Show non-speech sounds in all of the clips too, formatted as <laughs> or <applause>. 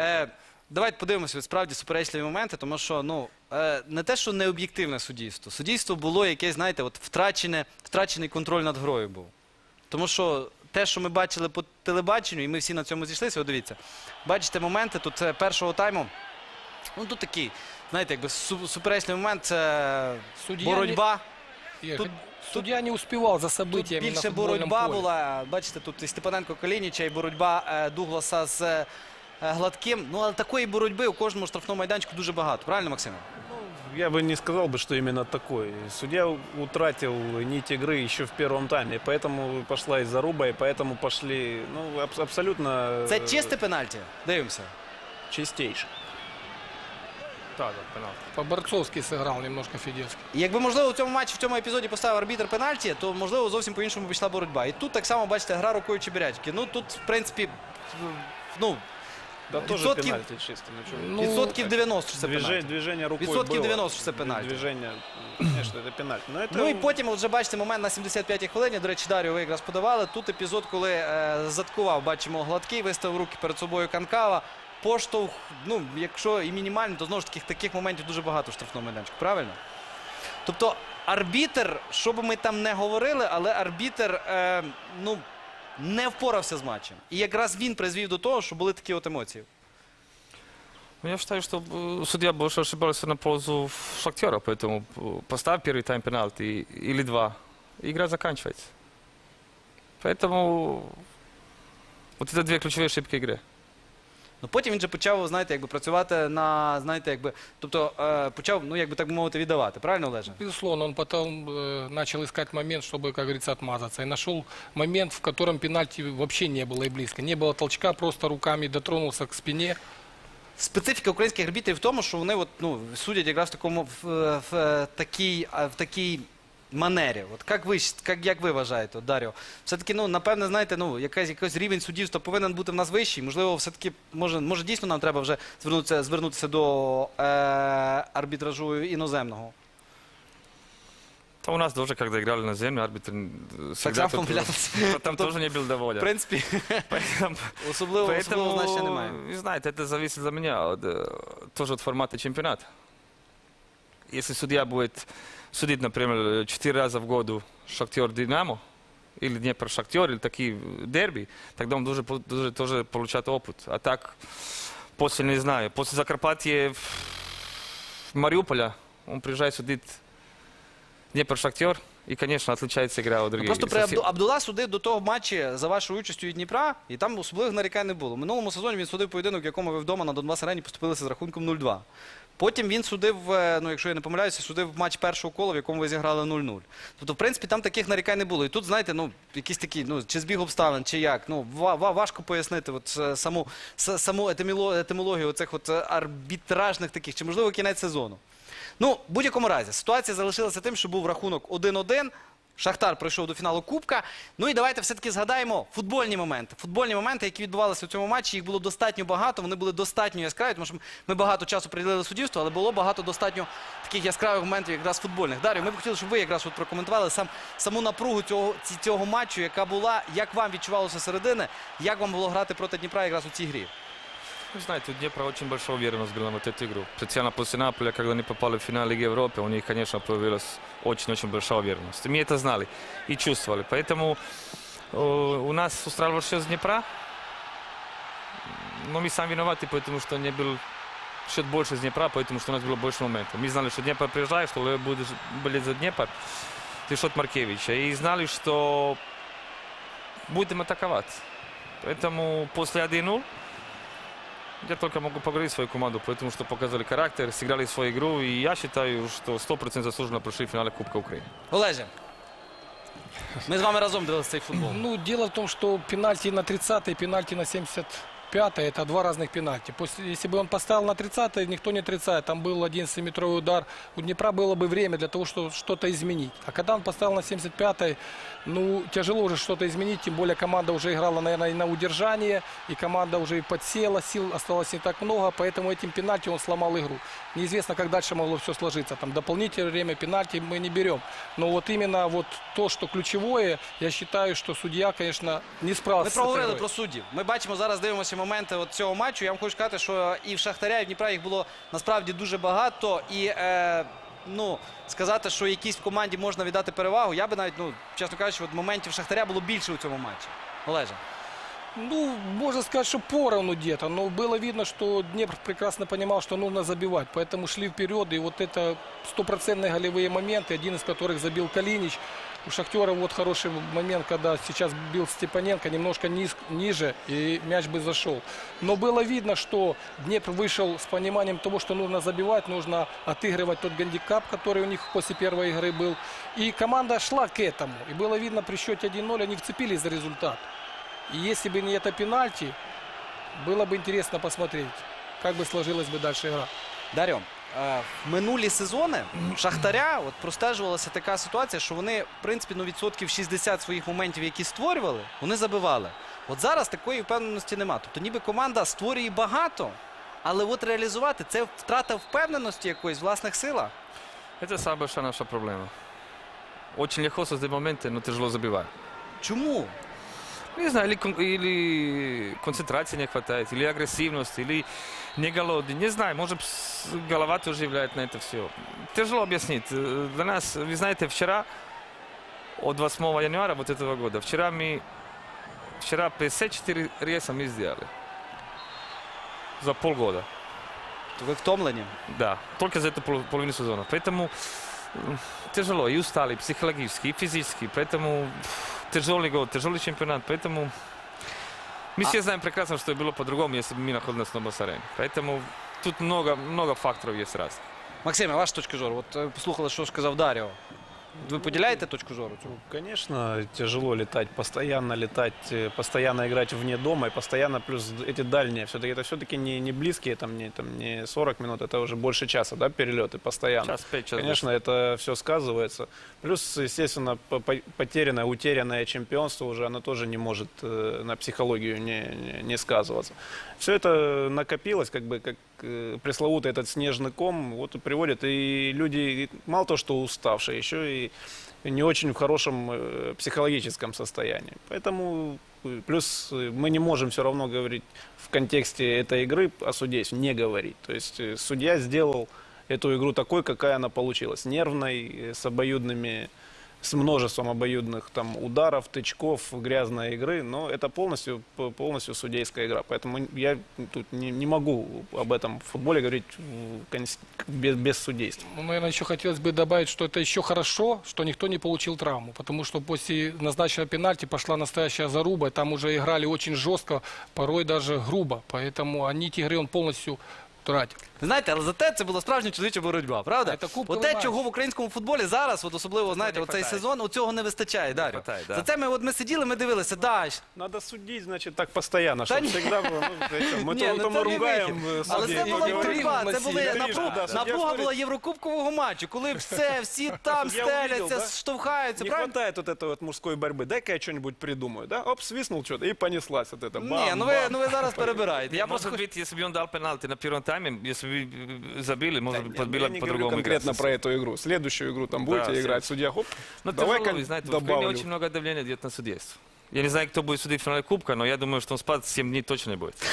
Е, давайте подивимося справді суперечливі моменти, тому що ну, е, не те, що не об'єктивне суддівство. Суддівство було якесь, знаєте, от втрачене, втрачений контроль над грою був. Тому що те, що ми бачили по телебаченню, і ми всі на цьому зійшлися, от дивіться, бачите моменти тут е, першого тайму. Ну тут такий, знаєте, якби су- суперечливий момент це Суддя боротьба. Ігор, Тут- суддя не успевал за Тут событиями на більше футбольном боротьба поле. була. Бачите, тут і Степаненко Калініча, і боротьба е, Дугласа з е, Гладким. Ну, але такої боротьби у кожному штрафному майданчику дуже багато. Правильно, Максиме? Я бы не сказал бы, что именно такой. Судья утратил нить игры еще в первом тайме, и поэтому пошла и заруба, и поэтому пошли, ну, аб- абсолютно... Це э, чисте пенальті. Дивимося. Чистейший. Так, так, пенальти. По-борцовски сыграл немножко Федецкий. І якби, можливо, в цьому матчі, в цьому епізоді поставив арбітр пенальті, то, можливо, зовсім по-іншому пішла боротьба. І тут так само, бачите, гра рукою Чебирячки. Ну, тут, в принципі, ну, Да тоже Відсотків- пенальти чисто. Ну, чё. Ну, відсотків 90, що це Движе- пенальті. движение рукой Відсотків было. 90, що це пенальті. Движение, конечно, это пенальти. Но это... Ну і потім, от вже бачите, момент на 75-й хвилині. До речі, Дар'ю ви якраз подавали. Тут епізод, коли е, заткував, бачимо, гладкий, виставив руки перед собою Канкава. Поштовх, ну, якщо і мінімальний, то знову ж таки таких моментів дуже багато в штрафному майданчику. Правильно? Тобто, арбітер, що би ми там не говорили, але арбітер е, ну, не впорався з матчем. І якраз він призвів до того, що були такі от емоції. Ну, я считаю, что э, судья больше ошибался на пользу Шахтера, поэтому э, поставь первый тайм пенальти и- или два, и игра заканчивается. Поэтому вот это две ключевые ошибки игры. Ну потім він же почав, знаєте, якби працювати на, знаєте, якби, тобто е, почав, ну якби так би мовити, віддавати. Правильно, Олеже? Безусловно, он потом э, начал искать момент, чтобы, как говорится, отмазаться. И нашел момент, в котором пенальти вообще не было и близко. Не было толчка, просто руками дотронулся к спине. Специфіка українських арбітрів в тому, що вони от, ну, судять якраз в такому в, в, в такій, а, в такій манері. От як ви, щ- як, як ви вважаєте, от, Дар'о? Все-таки, ну, напевне, знаєте, ну, якась, якийсь рівень суддівства повинен бути в нас вищий. Можливо, все-таки, може, може дійсно нам треба вже звернутися, звернутися до е, арбітражу іноземного. А у нас тоже, когда играли на землю, арбитр э, всегда само тут- <laughs> помилялся. там тоже не был В доволен. принципі, <laughs> Поэтому- особливо, особливо значення немає. Поэтому, не знаете, это зависит от меня, от, э, тоже от формата чемпионата. Если судья будет судить, например, четыре раза в году Шахтер-Динамо, или Днепр-Шахтер, или такие дерби, тогда он должен, должен тоже получать опыт. А так, после, не знаю, после Закарпатья в Мариуполя, он приезжает судить Днепр-Шахтер, и, конечно, отличается игра от Ну, других. Просто при. Абду- Абдула судив до того матчі за вашою участю від Дніпра, і там особливих нарікань не було. В минулому сезоні він судив поєдинок, в якому ви вдома на Донбас арені поступилися з рахунком 0-2. Потім він судив, е, ну якщо я не помиляюся, судив матч першого кола, в якому ви зіграли 0-0. Тобто, в принципі, там таких нарікань не було. І тут, знаєте, ну якісь такі, ну чи збіг обставин, чи як. Ну ва- ва- важко пояснити от, е, саму, саму етимологію оцих от е, арбітражних таких, чи можливо кінець сезону. Ну, в будь-якому разі, ситуація залишилася тим, що був рахунок 1-1. Шахтар пройшов до фіналу Кубка. Ну і давайте все-таки згадаємо футбольні моменти. Футбольні моменти, які відбувалися у цьому матчі, їх було достатньо багато. Вони були достатньо яскраві, тому що ми багато часу приділили суддівству, але було багато достатньо таких яскравих моментів, якраз футбольних. Дар'ю, ми б хотіли, щоб ви якраз от прокоментували сам саму напругу цього цього матчу, яка була, як вам відчувалося середини, як вам було грати проти Дніпра якраз у цій грі. Знаете, у Днепра очень большая уверенность была вот эту игру. Специально после Наполя, когда они попали в финал Лиги Европы, у них, конечно, появилась очень-очень большая уверенность. И мы это знали и чувствовали. Поэтому э, у нас устраивал счет с Днепра. Но мы сами виноваты, потому что не был счет больше с Днепра, потому что у нас было больше моментов. Мы знали, что Днепр приезжает, что Лев будет болеть за Днепр. Ты счет Маркевича. И знали, что будем атаковать. Поэтому после 1-0 я только могу поговорить свою команду, потому что показали характер, сыграли свою игру, и я считаю, что 100% заслуженно прошли в финале Кубка Украины. Олеже, ми з вами разом дивилися цей футбол. Ну, дело в том, что пенальти на 30-й, пенальти на 75-й, это два разных пенальти. После, если бы он поставил на 30-й, никто не отрицает, там был 11-метровый удар, у Днепра было бы время для того, чтобы что-то изменить. А когда он поставил на 75-й, ну, тяжело уже что-то изменить, тем более команда уже играла, наверное, и на удержание, и команда уже и подсела, сил осталось не так много, поэтому этим пенальти он сломал игру. Неизвестно, как дальше могло все сложиться. Там дополнительное время, пенальти мы не берем. Но вот именно вот то, что ключевое, я считаю, что судья, конечно, не Ми справился этой проговорили про суддів. Ми бачимо зараз, дивимося моменти от цього матчу. Я вам хочу сказати, що і в Шахтаря, і в Дніпра їх було насправді дуже багато. І е, ну, сказати, що якійсь команді можна віддати перевагу, я би навіть, ну, чесно кажучи, от моментів Шахтаря було більше у цьому матчі. Олеже. Ну, можно сказать, что поровну где-то, но было видно, что Днепр прекрасно понимал, что нужно забивать, поэтому шли вперед, и вот это стопроцентные голевые моменты, один из которых забил Калинич. У Шахтера вот хороший момент, когда сейчас бил Степаненко немножко низ- ниже, и мяч бы зашел. Но было видно, что Днепр вышел с пониманием того, что нужно забивать, нужно отыгрывать тот гандикап, который у них после первой игры был. И команда шла к этому. И было видно при счете 1-0, они вцепились за результат. И если бы не это пенальти, было бы интересно посмотреть, как бы сложилась бы дальше игра. Дарьо, е, в минулі сезони Шахтаря от простежувалася така ситуація, що вони, в принципі, ну, відсотків 60 своїх моментів, які створювали, вони забивали. От зараз такої впевненості нема. Тобто ніби команда створює багато, але от реалізувати це втрата впевненості якоїсь власних силах. Самая большая наша проблема. Очень легко создать моменты, но тяжело забивать. Чому? Не знаю, или, или концентрации не хватает, или агрессивность, или не голодный. Не знаю, может, голова тоже влияет на это все. Тяжело объяснить. Э, Для нас, вы знаете, вчера, от 8 января вот этого года, вчера мы, вчера 54 рейса мы сделали. За полгода. То ви втомлені? Да, только за эту пол- половину сезона. Поэтому м, тяжело, и устали, психологически, и физически. Поэтому тяжелый год, тяжелый чемпионат. Поэтому мы все знаем прекрасно, что было по-другому, если бы мы находились на Басарене. Поэтому тут много, много факторов есть раз. Максиме, ваша точка зору. От е, послухали, що сказав Даріо. Ви поділяєте точку зору? Ну, Конечно, тяжело летать, постоянно летать, э, постоянно играть вне дома и постоянно плюс эти дальние. Все-таки это все-таки не, не близкие, там не, там не 40 минут, это уже больше часа, да, перелеты постоянно. Час пять, час Конечно, это все сказывается. Плюс, естественно, по- по- потерянное, утерянное чемпионство уже оно тоже не может э, на психологию не, не, не сказываться. Все это накопилось, как бы как пресловутый этот снежный ком, вот и приводит. И люди мало то, что уставшие, еще и не очень в хорошем э, психологическом состоянии. Поэтому э, плюс э, мы не можем все равно говорить в контексте этой игры о судействе, не говорить. То есть э, судья сделал эту игру такой, какая она получилась. Нервной, э, с обоюдными, с множеством обоюдных там ударов, тычков, грязной игры, но это полностью, полностью судейская игра. Поэтому я тут не, не могу об этом в футболе говорить без, без судейства. Ну, наверное, еще хотелось бы добавить, что это еще хорошо, что никто не получил травму, потому что после назначенного пенальти пошла настоящая заруба, там уже играли очень жестко, порой даже грубо, поэтому а нить игры он полностью утратил. Ви знаєте, але зате це була справжня чоловіча боротьба, правда? Це кубковий Оте, матч. чого в українському футболі зараз, от особливо, знаєте, не оцей хватає. сезон, у цього не вистачає, Дар'ю. хватає, да. За це ми, от ми сиділи, ми дивилися, да, Надо судить, значит, так постоянно, Да чтобы не- всегда было. ну, это, мы Ні, то, ну то це мы не ругаем вихід. э, Але судей, це не була говорим. боротьба, це були Насилие. напруга, Да, суддя напруга смотрит. була Єврокубкового матчу, коли все, всі там Я увидел, стеляться, да? штовхаються, Не правильно? хватает вот этой вот мужской борьбы. Дай-ка я что-нибудь придумаю, да? Оп, свистнул что-то и понеслась вот это. Ні, Бам, ну ви, бам. ну ви зараз перебираєте. Я Может просто... быть, если бы он дал пенальти на первом тайме, если бы э, забили, может быть, Я было не говорю по-другому конкретно играть. про эту игру. Следующую игру там Да, будете все. играть, судья, хоп, Ну, давай-ка тяжело, вы знаете, в Украине добавлю. очень много давления идет на судейство. Я не знаю, кто будет судить в финале Кубка, но я думаю, что он спать 7 дней точно не будет. <laughs>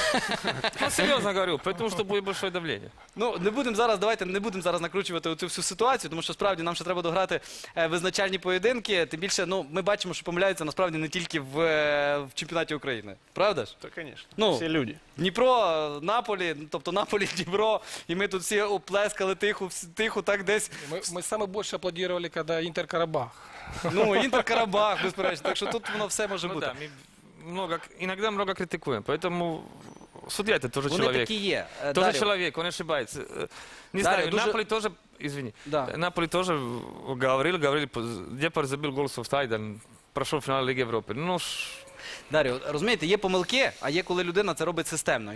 Ну, серьезно говорю, потому что будет большое давление. Ну, не будемо зараз, давайте не будемо зараз накручувати цю всю ситуацію, тому що справді нам ще треба дограти е, визначальні поєдинки. Тим більше, ну, ми бачимо, що помиляються насправді не тільки в, е, в чемпіонаті України. Правда ж? Да, конечно. Ну. Все люди. Дніпро, е, Наполі, ну, тобто Наполі, Дніпро, і ми тут всі оплескали тихо, тихо, так десь. Мы, мы самое больше аплодировали, когда Интер Карабах. Ну, Інтер Карабах, безперечно. Так що тут воно все може Ну бути. да, мы много, иногда много критикуем, поэтому судья это тоже Вони человек. такі є. Е, Тоже Дар'ю, человек, он ошибается. Э, Не Дарья, знаю, дуже- Наполи тоже, извини, Да. Наполи тоже говорили, говорили, Депар забил гол с офсайдом, прошел финал Лиги Европы. Ну, ш- Дар'ю, розумієте, є помилки, а є коли людина це робить системно.